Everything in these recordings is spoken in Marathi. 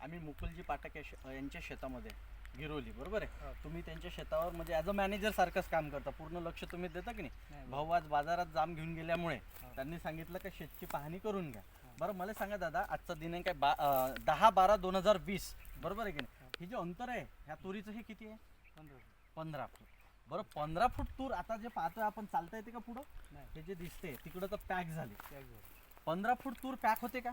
आम्ही मुकुलजी पाठक या शे- यांच्या शेतामध्ये गिरोली बरोबर आहे? हो. तुम्ही त्यांच्या शेतावर म्हणजे ॲज अ मॅनेजर सारखंच काम करता. पूर्ण लक्ष तुम्ही देता की नाही? भाऊ आज बाजारात जाम घेऊन गेल्यामुळे हो. त्यांनी सांगितलं की शेतची पाहणी करून घ्या. बरं मला सांगा दादा आजचा दिनांक आहे बा अं, दहा बारा दोन हजार वीस बरोबर आहे की नाही? हे. जे अंतर आहे ह्या तुरीचं हे किती आहे? पंधरा फूट. बरं पंधरा फूट तूर आता जे पाहतोय आपण चालता येते का पुढं? नाही. हे जे दिसते तिकडं तर पॅक झाले. पंधरा फूट तूर पॅक होते का?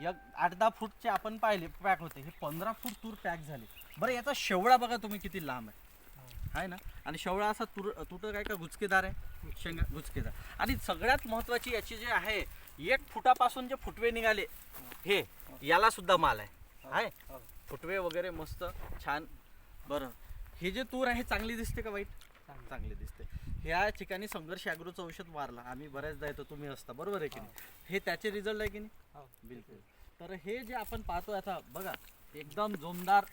एक आठ दहा फूटचे आपण पाहिले पॅक होते. हे पंधरा फूट तूर पॅक झाले. बरं याचा शेवळा बघा तुम्ही किती लांब आहे. आहे ना? आणि शेवळा असा तुर तुटं काय का गुचकेदार आहे? शेंगा गुचकेदार. आणि सगळ्यात महत्वाची याची जे आहे एक फुटापासून जे फुटवे निघाले हे याला सुद्धा माल आहे. आहे फुटवे वगैरे मस्त छान. बरं. हे जे तूर आहे चांगली दिसते का वाईट? चांगली दिसते. ह्या ठिकाणी संघर्ष ॲग्रोचं औषध मारला आम्ही बऱ्याचदा येतो तुम्ही असता. बरोबर आहे की नाही? हे. त्याचे रिझल्ट आहे की नाही? बिलकुल. तर हे जे आपण पाहतो आता बघा एकदम जोमदार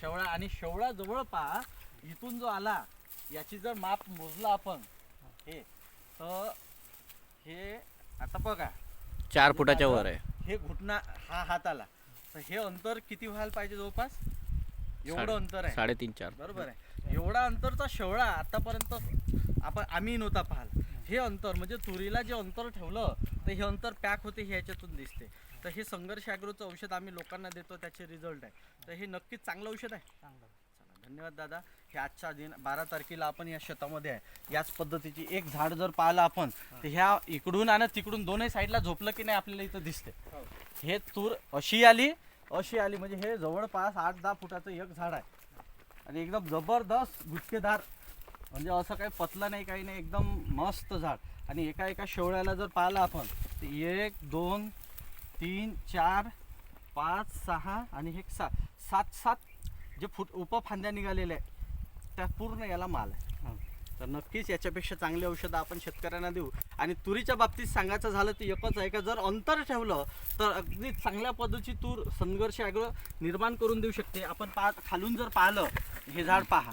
शेवळा आणि शेवळा जवळ पहा इथून जो आला याची जर माप मोजला आपण हे. तर हे आता बघा. चार फुटाच्या वर आहे. हे घुटना हा हात आला. तर हे अंतर किती व्हायला पाहिजे जवळपास? एवढं अंतर आहे. साडेतीन चार. बरोबर आहे. एवढा अंतरचा शेवळा आतापर्यंत आपण आम्ही नव्हता पाहिला. हे अंतर म्हणजे तुरीला जे अंतर ठेवलं तर हे अंतर पॅक होते हे ह्याच्यातून दिसते. तर हे संघर्ष ॲग्रोचं औषध आम्ही लोकांना देतो त्याचे रिझल्ट आहे. तर हे नक्कीच चांगलं औषध आहे. चला धन्यवाद दादा. हे आजच्या दिन बारा तारखेला आपण या शेतामध्ये आहे. याच पद्धतीची एक झाड जर पाहिलं आपण तर ह्या इकडून आणि तिकडून दोन्ही साईडला झोपलं की नाही आपल्याला इथं दिसते. हे तूर अशी आली अशी आली. म्हणजे हे जवळपास आठ दहा फुटाचं एक झाड आहे. आणि एकदम जबरदस्त गुटकेदार. म्हणजे असं काही पतलं नाही काही नाही एकदम मस्त झाड. आणि एका एका शेवळ्याला जर पाहिलं आपण तर एक दोन तीन चार पाच सहा आणि हे सात सात सात जे फुट उपफांद्या निघालेल्या आहे त्या पूर्ण याला माल आहे. तर नक्कीच याच्यापेक्षा चांगली औषधं आपण शेतकऱ्यांना देऊ. आणि तुरीच्या बाबतीत सांगायचं झालं तर एकच आहे का जर अंतर ठेवलं तर अगदी चांगल्या पद्धतीची तूर संघर्ष आग्रह निर्माण करून देऊ शकते. आपण पा खालून जर पाहिलं हे झाड पहा.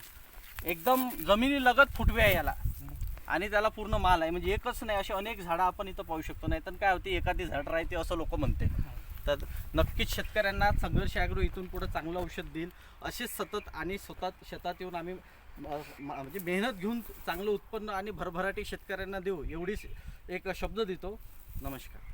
एकदम जमिनी लगत फुटवे आहे याला. आणि त्याला पूर्ण माल आहे. म्हणजे एकच नाही असे अनेक झाडं आपण इथं पाहू शकतो. नाही तर काय होते एखादी झाड राहते असं लोक म्हणते. तर नक्कीच शेतकऱ्यांना संघर्ष ॲग्रो इथून पुढे चांगलं औषध देईल. असेच सतत आणि स्वतः शेतात येऊन आम्ही म्हणजे मेहनत घेऊन चांगलं उत्पन्न आणि भरभराटी शेतकऱ्यांना देऊ एवढीच एक शब्द देतो. नमस्कार.